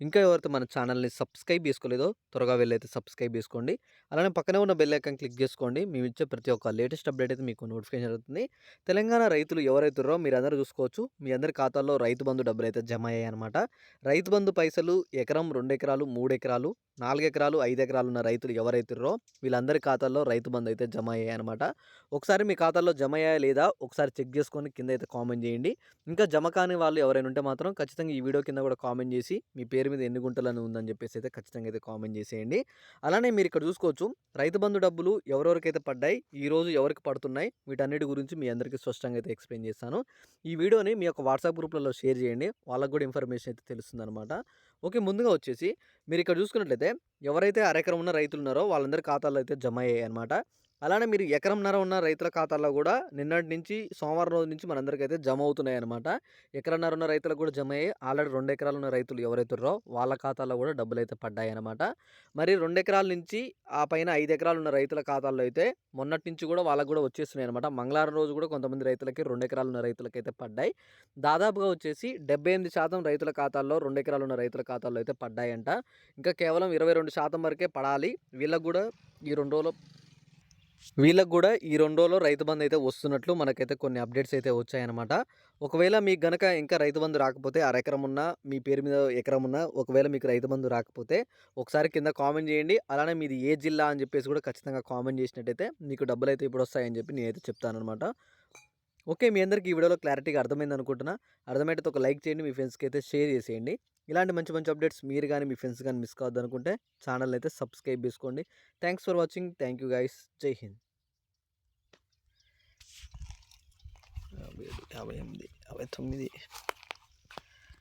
ఇంకా ఎవరైతే మన ఛానల్ని సబ్స్క్రైబ్ చేసుకోలేదో త్వరగా వెళ్ళైతే సబ్స్క్రైబ్ చేసుకోండి. అలానే పక్కనే ఉన్న బెల్ ఐకాన్ క్లిక్ చేసుకోండి. మేము ఇచ్చే ప్రతి ఒక్క లేటెస్ట్ అప్డేట్ అయితే మీకు నోటిఫికేషన్ జరుగుతుంది. తెలంగాణ రైతులు ఎవరైతున్నారో మీరు అందరూ చూసుకోవచ్చు. మీ అందరి ఖాతాల్లో రైతు బంధు డబ్బులు అయితే జమ అయ్యాయి అనమాట రైతు బంధు పైసలు ఎకరం రెండు ఎకరాలు మూడు ఎకరాలు నాలుగు ఎకరాలు ఐదు ఎకరాలు ఉన్న రైతులు ఎవరైతున్నారో వీళ్ళందరి ఖాతాల్లో రైతు బంధు అయితే జమ అయ్యాయి అనమాట ఒకసారి మీ ఖాతాల్లో జమ అయ్యాయా లేదా ఒకసారి చెక్ చేసుకొని కింద అయితే కామెంట్ చేయండి. ఇంకా జమ కాని వాళ్ళు ఎవరైనా ఉంటే మాత్రం ఖచ్చితంగా ఈ వీడియో కింద కూడా కామెంట్ చేసి మీ పేరు మీద ఎన్ని గుంటలను ఉందని చెప్పేసి అయితే ఖచ్చితంగా అయితే కామెంట్ చేసేయండి. అలానే మీరు ఇక్కడ చూసుకోవచ్చు రైతు బంధు డబ్బులు ఎవరెవరికైతే పడ్డాయి ఈ రోజు ఎవరికి పడుతున్నాయి వీటన్నిటి గురించి మీ అందరికీ స్పష్టంగా అయితే ఎక్స్ప్లెయిన్ చేస్తాను. ఈ వీడియోని మీ యొక్క వాట్సాప్ గ్రూప్లలో షేర్ చేయండి వాళ్ళకు కూడా ఇన్ఫర్మేషన్ అయితే తెలుస్తుంది అనమాట ఓకే. ముందుగా వచ్చేసి మీరు ఇక్కడ చూసుకున్నట్లయితే ఎవరైతే అరెకరం ఉన్న రైతులు ఉన్నారో వాళ్ళందరి ఖాతాల్లో అయితే జమ అయ్యాయి అనమాట అలానే మీరు ఎకరంన్నర ఉన్న రైతుల ఖాతాల్లో కూడా నిన్నటి నుంచి సోమవారం రోజు నుంచి మనందరికైతే జమ అవుతున్నాయి అనమాట ఎకరన్నర ఉన్న రైతులకు కూడా జమ అయ్యి ఆల్రెడీ రెండు ఎకరాలు ఉన్న రైతులు ఎవరైతున్నారో వాళ్ళ ఖాతాల్లో కూడా డబ్బులు అయితే పడ్డాయి అనమాట మరి రెండు ఎకరాల నుంచి ఆ పైన ఐదు ఎకరాలు ఉన్న రైతుల ఖాతాల్లో అయితే మొన్నటి నుంచి కూడా వాళ్ళకు కూడా వచ్చేస్తున్నాయి అనమాట మంగళవారం రోజు కూడా కొంతమంది రైతులకి రెండు ఎకరాలు ఉన్న రైతులకైతే పడ్డాయి. దాదాపుగా వచ్చేసి డెబ్బై ఎనిమిది శాతం రైతుల ఖాతాల్లో రెండు ఎకరాలు ఉన్న రైతుల ఖాతాల్లో అయితే పడ్డాయంట. ఇంకా కేవలం ఇరవై రెండు శాతం వరకే పడాలి. వీళ్ళకు కూడా ఈ రెండు రోజులు వీళ్ళకు కూడా ఈ రెండు రోజుల్లో రైతు బంధు అయితే వస్తున్నట్లు మనకైతే కొన్ని అప్డేట్స్ అయితే వచ్చాయన్నమాట. ఒకవేళ మీకు గనక ఇంకా రైతు బంధు రాకపోతే అర ఎకరం ఉన్నా మీ పేరు మీద ఎకరం ఉన్నా ఒకవేళ మీకు రైతు బంధు రాకపోతే ఒకసారి కింద కామెంట్ చేయండి. అలానే మీది ఏ జిల్లా అని చెప్పేసి కూడా ఖచ్చితంగా కామెంట్ చేసినట్టయితే మీకు డబ్బులు అయితే ఇప్పుడు వస్తాయని చెప్పి నేనైతే చెప్తాను అనమాట ఓకే మీ అందరికీ ఈ వీడియోలో క్లారిటీగా అర్థమైంది అనుకుంటున్నా అర్థమైతే ఒక లైక్ చేయండి మీ ఫ్రెండ్స్కి అయితే షేర్ చేసేయండి. ఇలాంటి మంచి మంచి అప్డేట్స్ మీరు కానీ మీ ఫ్రెండ్స్ కానీ మిస్ కావద్దు అనుకుంటే ఛానల్ అయితే సబ్స్క్రైబ్ చేసుకోండి. Thanks for watching. Thank you guys. Jai Hind. యాభై ఏడు యాభై ఎనిమిది యాభై తొమ్మిది.